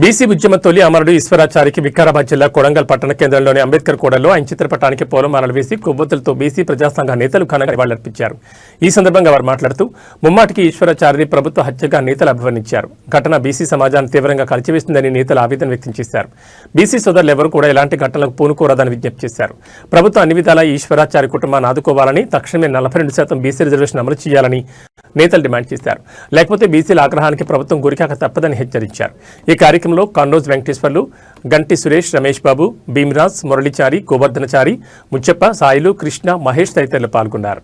BC ఉద్యమ తొలి అమరుడు ఈశ్వరాచారికి వికారాబాద్ జిల్లా కొడంగల్ పట్టణ కేంద్రంలోని అంబేద్కర్ కూడలో ఆయన చిత్రపటానికి పూలమాలలు వేసి కొవ్వొత్తులతో బీసీ ప్రజాసంఘ నేతలు ఘనంగా నివాళులర్పించారు. ఈ సందర్భంగా వారు మాట్లాడుతూ ముమ్మాటికి ఈశ్వరాచారిని ప్రభుత్వ హత్యగా నేతలు అభివర్ణించారు. ఘటన బీసీ సమాజాన్ని తీవ్రంగా కలిచివేస్తుందని నేతలు ఆవేదన వ్యక్తం చేశారు. బీసీ సోదరులు ఎవరు కూడా ఇలాంటి ఘటనలకు పూనుకోరాదని విజ్ఞప్తి చేశారు. ప్రభుత్వం అన్ని విధాలా ఈశ్వరాచారి కుటుంబాన్ని ఆదుకోవాలని తక్షణమే నలభై రెండు శాతం బీసీ రిజర్వేషన్ అమలు చేయాలని నేతలు డిమాండ్ చేశారు. లేకపోతే బీసీల ఆగ్రహానికి ప్రభుత్వం గురికాక తప్పదని హెచ్చరించారు. ఈ కార్యక్రమం కార్యక్రమంలో కన్నోజ్ వెంకటేశ్వర్లు గంటి సురేష్ రమేష్ బాబు భీమరాజ్ మురళిచారి గోవర్ధనచారి ముచ్చప్ప సాయిలు కృష్ణ మహేష్ తదితరులు పాల్గొన్నారు.